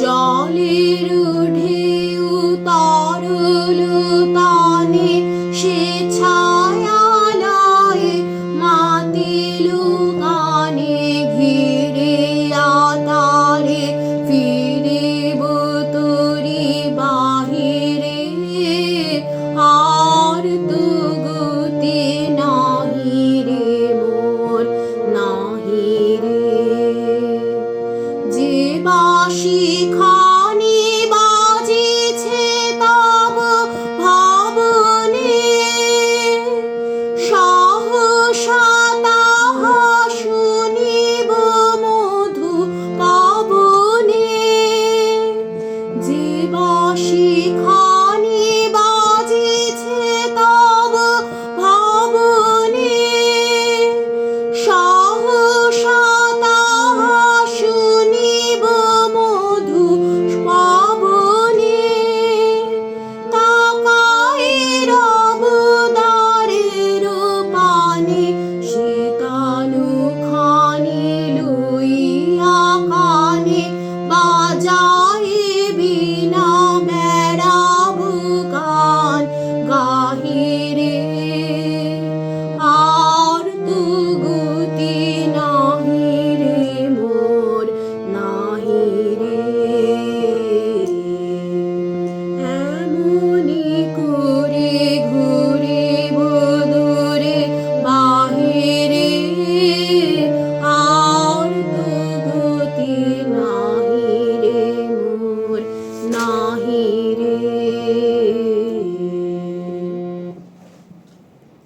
জলের উঠে শিখানি বাজেছে তব ভবনে। সহসা তাহা শুনিব মধু পবনে। যে বাসী